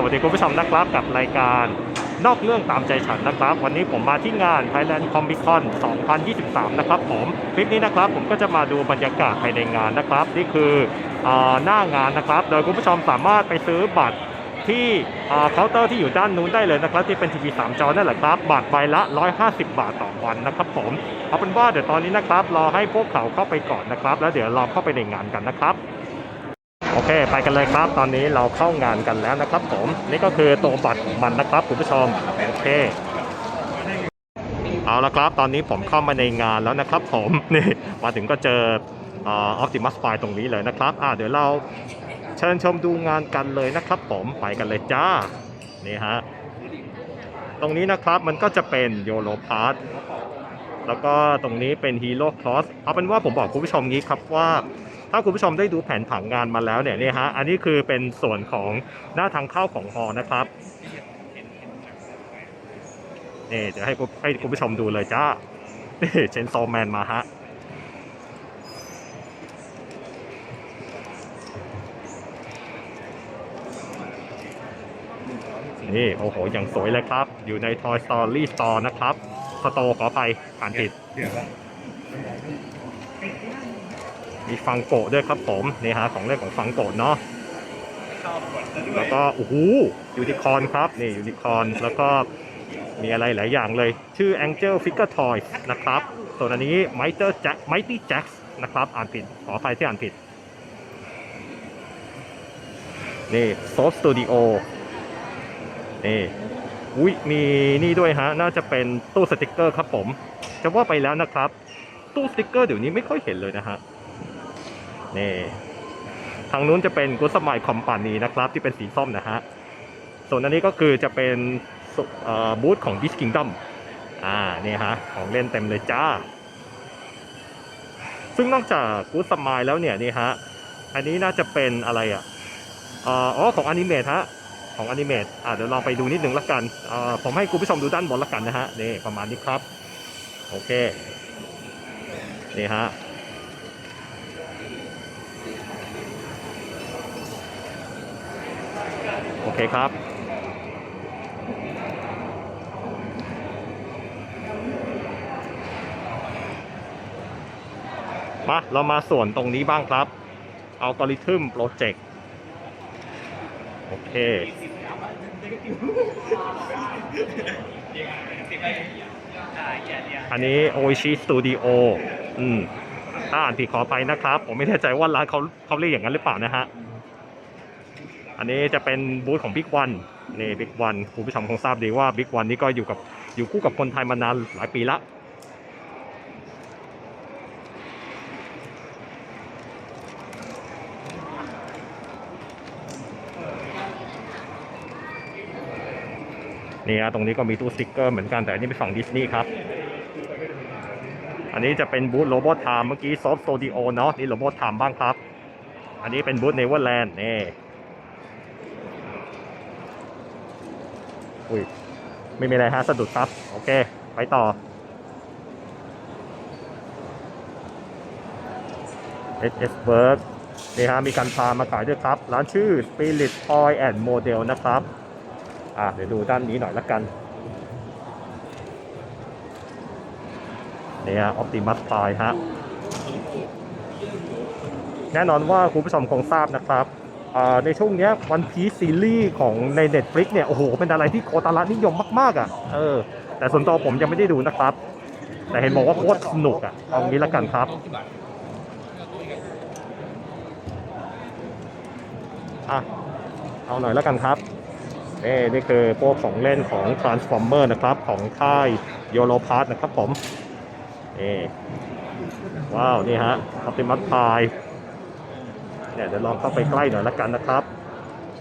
สวัสดีคุณผู้ชมนะครับกับรายการนอกเรื่องตามใจฉันนะครับ วันนี้ผมมาที่งาน Thailand Comic Con 2023 นะครับผมคลิปนี้นะครับผมก็จะมาดูบรรยากาศภายในงานนะครับ นี่คืออหน้างานนะครับ โดยคุณผู้ชมสามารถไปซื้อบัตรที่เคาน์เตอร์ที่อยู่ด้านนู้นได้เลยนะครับ ที่เป็นทีวี3จอนั่นแหละครับบัตรใบละ 150 บาทต่อวันนะครับผมเอาเป็นว่าเดี๋ยวตอนนี้นะครับรอให้พวกเขาเข้าไปก่อนนะครับ แล้วเดี๋ยวเราเข้าไปในงานกันนะครับ อเค ไปกันเลยครับ ตอนนี้เราเข้างานกันแล้วนะครับ ผม นี่ก็คือตัวบัตรมันนะครับคุณผู้ชมโอเคเอาละครับ ตอนนี้ผมเข้ามาในงานแล้วนะครับ ผมนี่มาถึงก็เจอออปติมัสไฟตรงนี้เลยนะครับอ่าเดี๋ยวเราเชิญชมดูงานกันเลยนะครับ ผมไปกันเลยจ้านี่ฮะตรงนี้นะครับมันก็จะเป็นโยโลพาร์ทแล้วก็ตรงนี้เป็นฮีโร่คลอสเอาเป็นว่าผมบอกคุณผู้ชมงี้ครับว่า ถ้าคุณผู้ชมได้ดูแผนผังงานมาแล้วเนี่ยนี่ฮะอันนี้คือเป็นส่วนของหน้าทางเข้าของฮอนะครับนี่เดี๋ยวให้คุณให้คุณผู้ชมดูเลยจ้านี่เชนโซแมนมาฮะนี่ โอ้โห อย่างสวยเลยครับ อยู่ใน Toy Story Store นะครับ สโตขออภัยอ่านผิด มีฟังโกะด้วยครับผมนี่ฮะของเล่นของฟังโกะเนาะแล้วก็โอ้โหยูนิคอนครับนี่ยูนิคอนแล้วก็มีอะไรหลายอย่างเลย ชื่อ Angel Figure Toys นะครับส่วนอันนี้ Mighty Jack Mighty Jax นะครับ อ่านผิด ขออภัยที่อ่านผิด นี่ Soap Studio นี่อุ้ยมีนี่ด้วยฮะ น่าจะเป็นตู้สติกเกอร์ครับผม จะว่าไปแล้วนะครับ ตู้สติกเกอร์เดี๋ยวนี้ไม่ค่อยเห็นเลยนะฮะ นี่ทางนู้นจะเป็นกุสมายคอมพานีนะครับ ที่เป็นสีส้มนะฮะ ส่วนอันนี้ก็คือจะเป็นบูธของ Disk Kingdom อ่านี่ฮะ ของเล่นเต็มเลยจ้า ซึ่งนอกจากกุสมายแล้วเนี่ยนี่ฮะ อันนี้น่าจะเป็นอะไรอะอ๋อของอนิเมตฮะ ของอนิเมตอ่าเดี๋ยวลองไปดูนิดนึงละกันอ่อผมให้คุณผู้ชมดูด้านบนละกันนะฮะนี่ประมาณนี้ครับ โอเค นี่ฮะ โอ เคครับมาเรามาส่วนตรงนี้บ้างครับ อัลกอริทึมโปรเจกต์ โอเค อันนี้ o i s h i Studio อืม ถ้าอ่านผิดขอไปนะครับ ผมไม่แน่ใจว่าร้านเขาเขาเรียกอย่างนั้นหรือเปล่านะฮะ อันนี้จะเป็นบูธของ Big One นี่ Big One คุณผู้ชมคงทราบดีว่า Big One นี่ก็อยู่กับอยู่คู่กับคนไทยมานานหลายปีละนี่ฮะตรงนี้ก็มีตู้สติกเกอร์เหมือนกันแต่อันนี้เป็นฝั่งดิสนีย์ครับ อันนี้จะเป็นบูธโรบอทไทม์เมื่อกี้ซอฟต์สตูดิโอเนาะนี่โรบอทไทม์บ้างครับ อันนี้เป็นบูธเนเวอร์แลนด์นี่ อุ้ย ไม่มีอะไรฮะสะดุดครับโอเค ไปต่อ SS Work นี่ฮะมีการพามาขายด้วยครับ ร้านชื่อ Spirit Toy and Model นะครับ อะเดี๋ยวดูด้านนี้หน่อยละกันนี่ฮะ Optimus Prime ฮะแน่นอนว่าคุณผู้ชมคงทราบนะครับ ในช่วงนี้วันพีซซีรีส์ของใน Netflix เนี่ย โอ้โห เป็นอะไรที่โคตรละนิยมมาก ๆ อะ เออ แต่ส่วนตัวผมยังไม่ได้ดูนะครับ แต่เห็นบอกว่าโคตรสนุกอะ เอางี้ละกันครับ อะ เอาหน่อยล้วกันครับนี่นี่คือพวกของเล่นของ Transformer นะครับ ของค่าย y o l o p a r t นะครับผมนี่ว้าว นี่ฮะ Optimus Prime เนี่ยเดี๋ยวลองเข้าไปใกล้หน่อยละกันนะครับ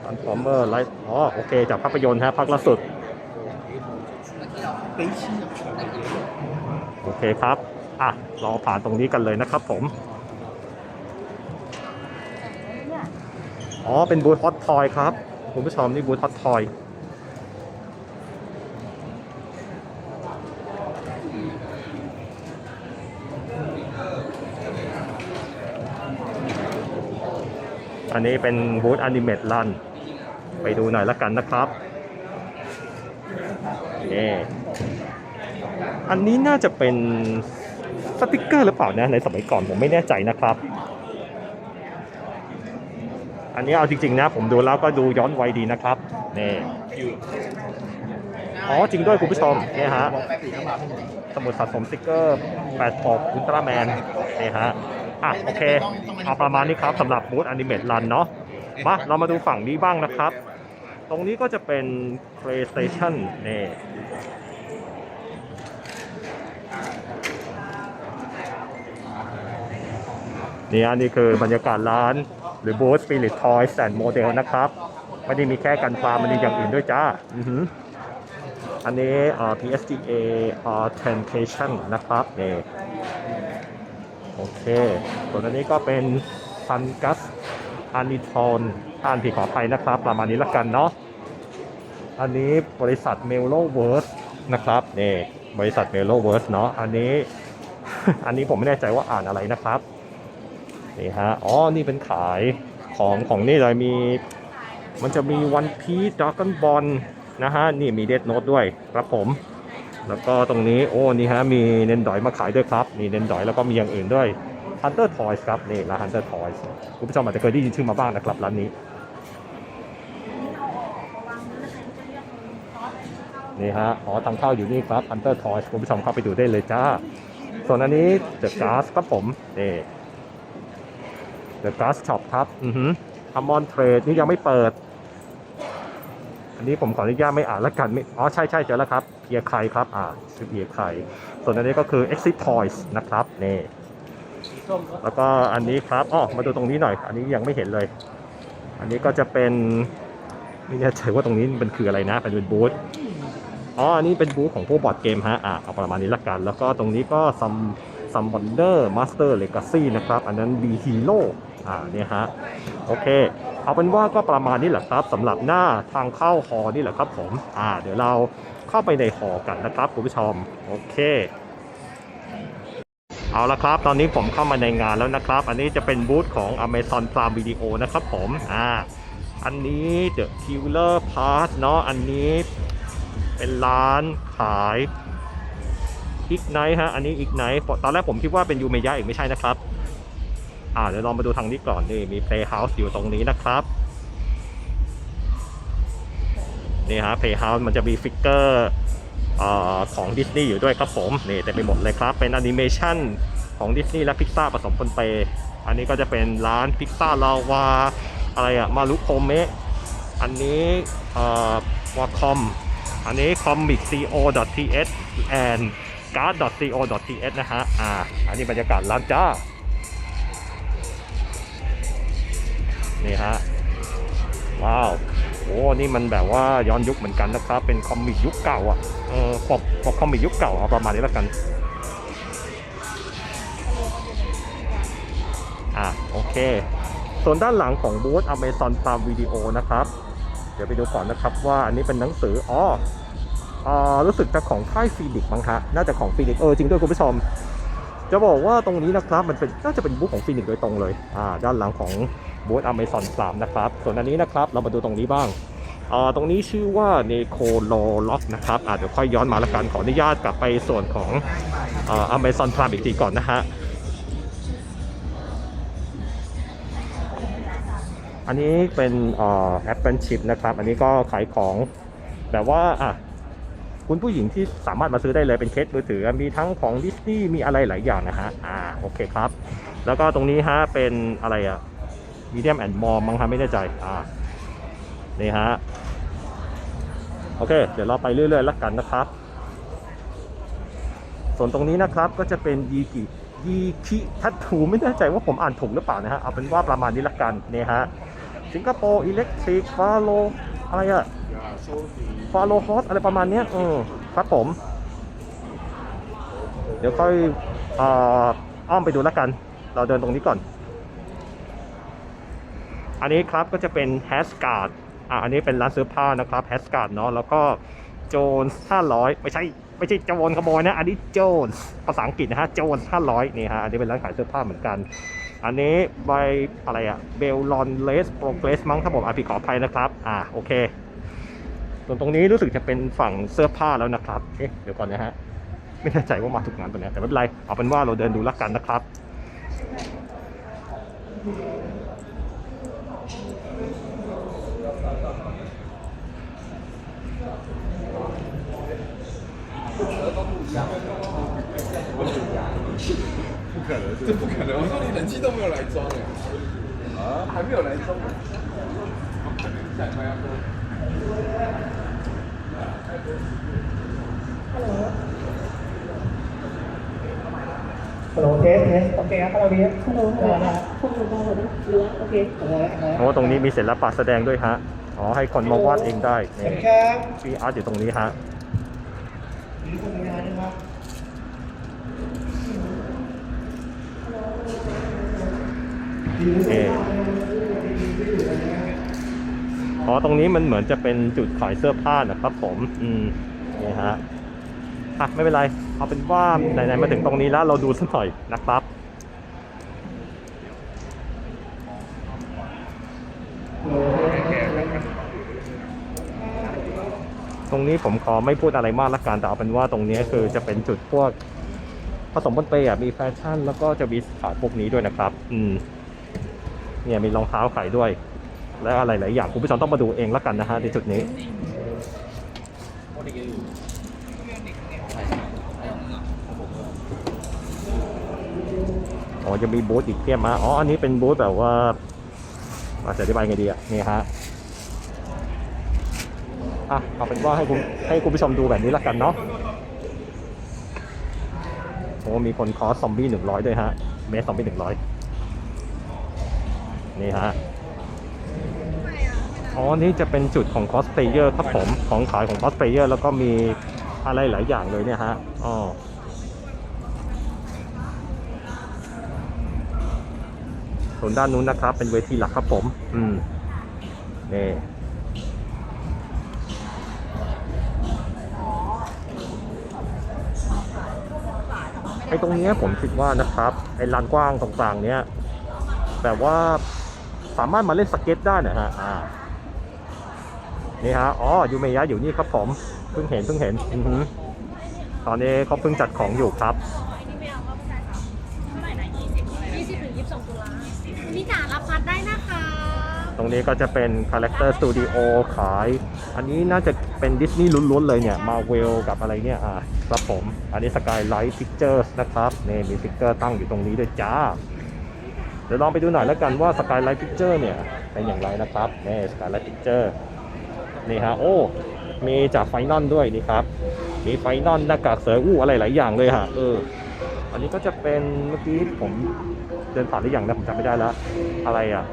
แฟนคอมเมอร์ไลท์อ๋อโอเค จากภาพยนตร์ฮะภาคล่าสุด โอเคครับ อะลองผ่านตรงนี้กันเลยนะครับผม อ๋อ เป็นบูธฮอตทอยครับ คุณผู้ชมนี่บูธฮอตทอย อันนี้เป็นบูธอนิเมตรันไปดูหน่อยละกันนะครับนี่อันนี้น่าจะเป็นสติกเกอร์หรือเปล่านะในสมัยก่อนผมไม่แน่ใจนะครับ อันนี้เอาจริงๆนะ ผมดูแล้วก็ดูย้อนวัยดีนะครับนี่อ๋อจริงด้วยคุณผู้ชมเนี่ยฮะสมุดสะสมสติกเกอร์86อุลตร้าแมนนี่ฮะ อะโอเคเอาประมาณนี้ครับสำหรับบูธอนิเมตรันเนาะมาเรามาดูฝั่งนี้บ้างนะครับ ตรงนี้ก็จะเป็น PlayStation นี่นี่อันนี้คือบรรยากาศร้าน หรือบูธ Spirit Toys and Model นะครับไม่ได้มีแค่กันฟามมันมีอย่างอื่นด้วยจ้าอื้มอันนี้เอ่อ PSDA เอ่อ Temptation นะครับนี่ โอเค ส่วนอันนี้ก็เป็น Sun Gus a n i t o n อ่านผิดขออภัยนะครับ ประมาณนี้ละกันเนาะ อันนี้บริษัท m e l o w o r s นะครับนี่บริษัท m e l o w o r s เนาะ อันนี้ อันนี้ผมไม่แน่ใจว่าอ่านอะไรนะครับ นี่ฮะ อ๋อ นี่เป็นขายของของนี่เลยมี มันจะมี One Piece Dragon Ball นะฮะ นี่มีเด n โน e ด้วยครับผม แล้วก็ตรงนี้โอ้นี่ฮะมีเนนดอยมาขายด้วยครับมีเนนดอยแล้วก็มีอย่างอื่นด้วย Hunter Toys ครับนี่ร้าน Hunter Toys คุณผู้ชมอาจจะเคยได้ยินชื่อมาบ้างนะครับร้านนี้นี่ฮะอ๋อทางเข้าอยู่นี่ครับ Hunter Toys คุณผู้ชมเข้าไปดูได้เลยจ้า ส่วนอันนี้ The Gas ครับผมนี่ The Gas Shop ครับอือหือ Amon Trade นี่ยังไม่เปิด อันนี้ผมขออนุญาตไม่อ่านล้วกันไม่อ๋อใช่ใช่เจอแล้วครับเพียไคครับอ่าชื่อเพียไคส่วนอันนี้ก็คือ Exit Toys นะครับนี่แล้วก็อันนี้ครับอ๋อมาดูตรงนี้หน่อย อันนี้ยังไม่เห็นเลย อันนี้ก็จะเป็นไม่แน่ใจว่าตรงนี้มันคืออะไรนะเป็นบูธอ๋ออันนี้เป็นบูธของพวกบอร์ดเกมฮะอะเอาประมาณนี้ละกัน แล้วก็ตรงนี้ก็ซัมซัมบอนเดอร์มาสเตอร์เลกาซี่นะครับ อันนั้นบีฮีโร่อ่าเนี่ยฮะ โอเค เอาเป็นว่าก็ประมาณนี้แหละครับสำหรับหน้าทางเข้าหอนี่แหละครับผมอ่าเดี๋ยวเราเข้าไปในหอกันนะครับคุณผู้ชมโอเค เอาละครับ ตอนนี้ผมเข้ามาในงานแล้วนะครับ อันนี้จะเป็นบูธของ Amazon Prime Video นะครับผมอ่าอันนี้ The Killer Pass เนาะอันนี้เป็นร้านขาย Ignite ฮะอันนี้ Ignite ตอนแรกผมคิดว่าเป็นยูเมยะอีกไม่ใช่นะครับ อ่าเดี๋ยวลองมาดูทางนี้ก่อนนี่มี Playhouse อยู่ตรงนี้นะครับนี่ฮะ Playhouse มันจะมีฟิกเกอร์อของดิสนีย์อยู่ด้วยครับผมนี่เต็มไปหมดเลยครับเป็นแอนิเมชันของดิสนีย์และพิกซ a ผสมปนเปอันนี้ก็จะเป็นร้านพิกซ a ลาวาอะไรอะมารุโคเมะอันนี้เอ่อวอคอมอันนี้ comic.co.th and card.co.th นะฮะอ่าอันนี้บรรยากาศร้านจ้า นี่ฮะ ว้าว โอ้นี่มันแบบว่าย้อนยุคเหมือนกันนะครับ เป็นคอมิกยุคเก่าอะ เออปกปกคอมิกยุคเก่าเอาประมาณนี้แล้วกัน อะ โอเค ส่วนด้านหลังของบูธ Amazon Prime Video นะครับ เดี๋ยวไปดูก่อนนะครับว่าอันนี้เป็นหนังสือ อ๋ออ่ารู้สึกจะของค่ายฟีนิกมั้งฮะน่าจะของฟีนิกเออจริงด้วยคุณผู้ชม จะบอกว่าตรงนี้นะครับมันเป็นน่าจะเป็นบูธของฟีนิกโดยตรงเลยอ่าด้านหลังของบูธ Amazon Prime นะครับส่วนอันนี้นะครับเรามาดูตรงนี้บ้างอ่าตรงนี้ชื่อว่า n e c o l o l o g นะครับอ่าเดี๋ยวค่อยย้อนมาละกันขออนุญาตกลับไปส่วนของอ่า Amazon Prime อีกทีก่อนนะฮะอันนี้เป็นแอปเปิลชิพนะครับ อันนี้ก็ขายของแบบว่าอะ คุณผู้หญิงที่สามารถมาซื้อได้เลยเป็นเคสมือถือ มีทั้งของดิสนีย์มีอะไรหลายอย่างนะฮะอ่าโอเคครับ แล้วก็ตรงนี้ฮะเป็นอะไรอะมีเดียมแอนด์มอมมั้งฮะไม่แน่ใจอ่านี่ฮะโอเค เดี๋ยวเราไปเรื่อยๆแล้วกันนะครับ ส่วนตรงนี้นะครับก็จะเป็นยีกิยีคิทัตทูไม่แน่ใจว่าผมอ่านถูกหรือเปล่านะฮะเอาเป็นว่าประมาณนี้ละกันเนี่ยฮะสิงคโปร์อิเล็กทริกฟาโล อะไรอะฟาโลฮอสอะไรประมาณเนี้ยเออครับผม เดี๋ยวค่อยอ้อมไปดูแล้วกัน เราเดินตรงนี้ก่อน อันนี้ครับก็จะเป็นแฮชการ์ดอะอันนี้เป็นร้านเสื้อผ้านะครับแฮชการ์ดเนาะแล้วก็โจนห้าร้อยไม่ใช่ไม่ใช่โจนขโมยนะ อันนี้โจนภาษาอังกฤษนะฮะโจนห้าร้อยนี่ฮะอันนี้เป็นร้านขายเสื้อผ้าเหมือนกัน อันนี้ใบอะไรอะเบลลอนเลสโปรเกรสมั้งถ้าผมอ่านผิดขออภัยนะครับ อ่าโอเคส่วนตรงนี้รู้สึกจะเป็นฝั่งเสื้อผ้าแล้วนะครับเอ๊ะเดี๋ยวก่อนนะฮะไม่แน่ใจว่ามาถูกงานตัวเนี้ยแต่ไม่เป็นไรเอาเป็นว่าเราเดินดูแล้วกันนะครับ 这不可能！我说你冷气都没有来装哎，啊，还没有来装。下一块要喝。 ฮัลโหลเทสเทสโอเคครับเราดีครับ ฮัลโหลฮัลโหลพวกหนูมาหมดแล้วเหลือโอเค โอ้โหแล้ว โอ้ตรงนี้มีศิลปะแสดงด้วยฮะ อ๋อ ให้คนมาวาดเองได้ สวัส นี่ ดีครับ มีอาร์ตอยู่ตรงนี้ฮะ เอออ๋อตรงนี้มันเหมือนจะเป็นจุดขายเสื้อผ้านะครับผม อืมนี่ฮะอะไม่เป็นไร เอาเป็นว่าไหนๆมาถึงตรงนี้แล้วเราดูสักหน่อยนะครับตรงนี้ผมขอไม่พูดอะไรมากละกันแต่เอาเป็นว่าตรงนี้คือจะเป็นจุดพวกผสมบนเปอะมีแฟชั่น แล้วก็จะมีขายพวกนี้ด้วยนะครับ อืม เนี่ยมีรองเท้าขายด้วย และอะไรหลายอย่างคุณผู้ชมต้องมาดูเองและกันนะฮะในจุดนี้อ๋อจะมีบูธอีกเพียบมาอ๋ออันนี้เป็นบูธแบบว่าอาจะอธิบายไงดีอะนี่ฮะอะเอาเป็นว่าให้คุณให้คุณผู้ชมดูแบบนี้ละกันเนาะโอ้มีคนคอสซอมบี้หนึ่งร้อยด้วยฮะเมสซอมบี้หนึ่งร้อย นี่ฮะอ๋อนี่จะเป็นจุดของคอสเพลเยอร์ครับผมของขายของคอสเพลเยอร์แล้วก็มีอะไรหลายอย่างเลยเนี่ยฮะอ๋อส่วนด้านนู้นนะครับ เป็นเวทีหลักครับผม อืมนี่ไอ้ตรงเนี้ยผมคิดว่านะครับ ไอ้ลานกว้างตรงกลางเนี้ยแบบว่า สามารถมาเล่นสเก็ตได้นะฮะอ่านี่ฮะ อ๋อ ยูเมยะอยู่นี่ครับผม เพิ่งเห็น เพิ่งเห็นอือหือตอนนี้เขาเพิ่งจัดของอยู่ครับ20ถึง22ตุลาพี่จ๋ารับพัดได้นะคะ ตรงนี้ก็จะเป็นคาแรคเตอร์สตูดิโอขาย อันนี้น่าจะเป็นดิสนีย์ล้วนๆเลยเนี่ย มาเวลกับอะไรเนี่ย อ่า ครับผม อันนี้สกายไลท์พิกเจอร์นะครับ นี่มีพิกเจอร์ตั้งอยู่ตรงนี้ด้วยจ้าเดี๋ยวลองไปดูหน่อยแล้วกันว่าสกายไลท์พิกเจอร์เนี่ยเป็นอย่างไรนะครับนี่สกายไลท์พิกเจอร์นี่ฮะโอ้มีจากไฟนอลด้วยนี่ครับ มีไฟนอลหน้ากากเสืออู้อะไรหลายอย่างเลยฮะเอออันนี้ก็จะเป็นเมื่อกี้ผมเดินผ่านหรือยังนะผมจำไม่ได้แล้ว อะไรอะ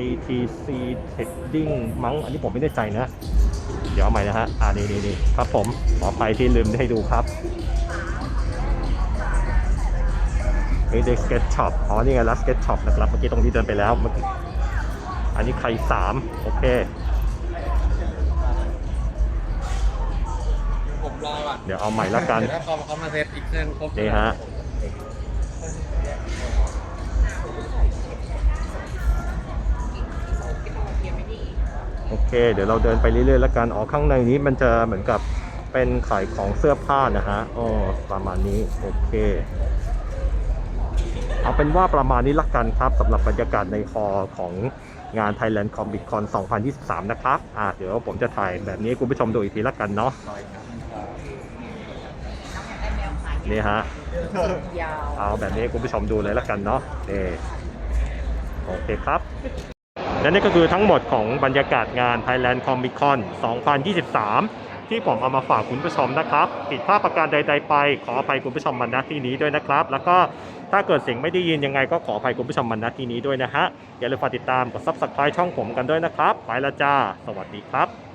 ITC Trading มั้งอันนี้ผมไม่แน่ใจนะ เดี๋ยวเอาใหม่นะฮะ อ่านี่นี่นี่ครับผมขออภัยที่ลืมให้ดูครับ นี่เด็กสเก็ตช็อปอ๋อนี่ไงลัสเก็ตช็อปนะครับเมื่อกี้ตรงนี้เดินไปแล้วเมื่อกี้อันนี้ใครสามโอเคผมรอก่อนเดี๋ยวเอาใหม่ละกันเดี๋ยวถ้าเขาเขามาเซตอีกเครื่องครบนี่ฮะโอเค เดี๋ยวเราเดินไปเรื่อยๆแล้วกันอ๋อข้างในนี้มันจะเหมือนกับเป็นขายของเสื้อผ้านะฮะอ๋อประมาณนี้ โอเค เอาเป็นว่าประมาณนี้ละกันครับสำหรับบรรยากาศในฮอลของงาน Thailand Comic Con 2023 นะครับอ่าเดี๋ยวผมจะถ่ายแบบนี้ให้คุณผู้ชมดูอีกทีละกันเนาะนี่ฮะเอาแบบนี้ให้คุณผู้ชมดูเลยละกันเนาะนี่โอเคครับและนี่ก็คือทั้งหมดของบรรยากาศงาน Thailand Comic Con 2023 ที่ผมเอามาฝากคุณผู้ชมนะครับผิดพลาดประการใดๆไป ขออภัยคุณผู้ชมมันณที่นี้ด้วยนะครับ แล้วก็ ถ้าเกิดเสียงไม่ได้ยินยังไงก็ขออภัยคุณผู้ชมมันณที่นี้ด้วยนะฮะอย่าลืมฝากติดตามกดซับสไคร b e ช่องผมกันด้วยนะครับไปละจ้า สวัสดีครับ